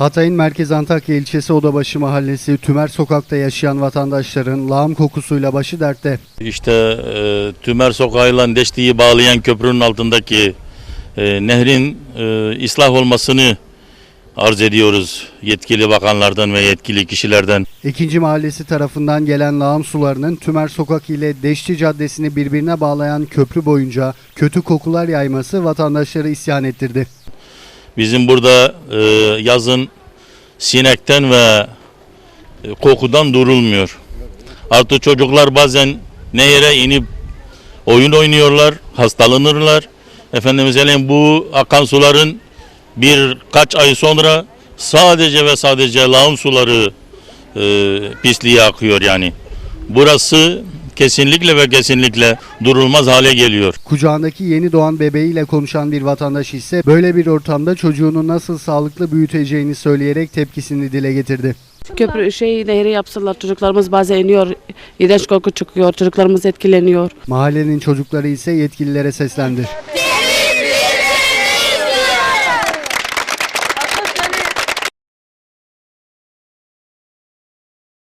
Hatay'ın merkez Antakya ilçesi Odabaşı mahallesi Tümer sokakta yaşayan vatandaşların lağım kokusuyla başı dertte. İşte e, Tümer Sokağı'yla Deşti'yi bağlayan köprünün altındaki e, nehrin e, ıslah olmasını arz ediyoruz yetkili bakanlardan ve yetkili kişilerden. İkinci mahallesi tarafından gelen lağım sularının Tümer sokak ile Deşti caddesini birbirine bağlayan köprü boyunca kötü kokular yayması vatandaşları isyan ettirdi. Bizim burada e, yazın sinekten ve e, kokudan durulmuyor. Artık çocuklar bazen nehre inip oyun oynuyorlar, hastalanırlar. Efendimiz söyleyeyim bu akan suların birkaç ay sonra sadece ve sadece lağım suları e, pisliğe akıyor yani. Burası kesinlikle ve kesinlikle durulmaz hale geliyor. Kucağındaki yeni doğan bebeğiyle konuşan bir vatandaş ise böyle bir ortamda çocuğunu nasıl sağlıklı büyüteceğini söyleyerek tepkisini dile getirdi. Köprü şey nehri yapsalar çocuklarımız bazen iniyor. İğrenç koku çıkıyor. Çocuklarımız etkileniyor. Mahallenin çocukları ise yetkililere seslendi.